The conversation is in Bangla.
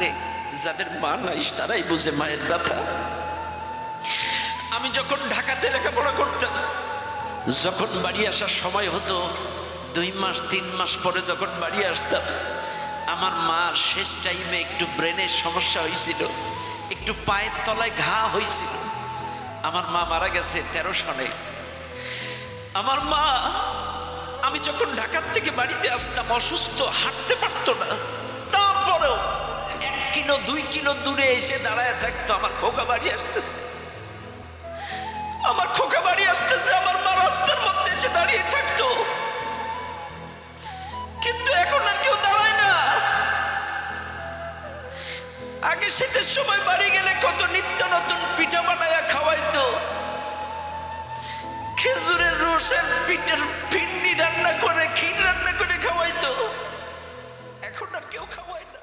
আরে যাদের মা নাই, তারাই বুঝে মায়ের ব্যথা। আমি যখন ঢাকাতে লেখাপড়া করতাম, যখন বাড়ি আসার সময় হতো, দুই মাস, তিন মাস পরে যখন বাড়ি আসতাম, আমার মার শেষ টাইমে একটু ব্রেনের সমস্যা হয়েছিল, একটু পায়ের তলায় ঘা হয়েছিল। আমার মা মারা গেছে তেরো সনে আমার মা, আমি যখন ঢাকার থেকে বাড়িতে আসতাম, অসুস্থ, হাঁটতে পারতো কিলো, দুই কিলো দূরে এসে দাঁড়ায় থাকতো, আমার খোকা বাড়ি আসতেছে। আমার খোকা বাড়ি আসতেছে, আমার মা রাস্তার মধ্যে এসে দাঁড়িয়ে থাকতো। কিন্তু এখন আর কেউ দাঁড়ায় না। আগে শীতের সময় বাড়ি গেলে কত নিত্য নতুন পিঠা বানায়া খাওয়াইতো। খেজুরের রসের পিঠের ফিন্নি রান্না করে, ক্ষীর রান্না করে খাওয়াইতো। এখন আর কেউ খাওয়ায় না।